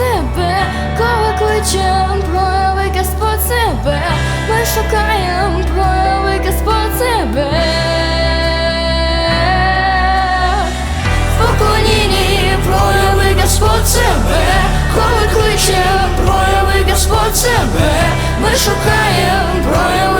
себе, коли кличем прояви Господь себе, ми шукаєм прояви Господь себе. В поклонінні прояви Господь себе, коли кличем прояви Господь себе, ми шукаєм прояви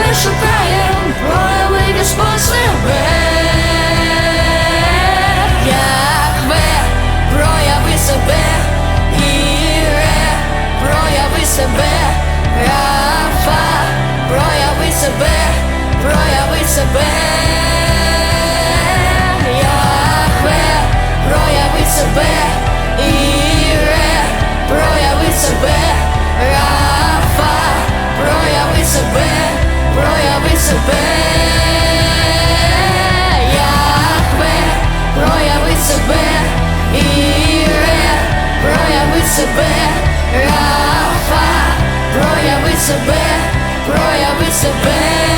ми шукаємо, боя ми візьмо себе. себе, Рафа, прояви себе, прояви себе.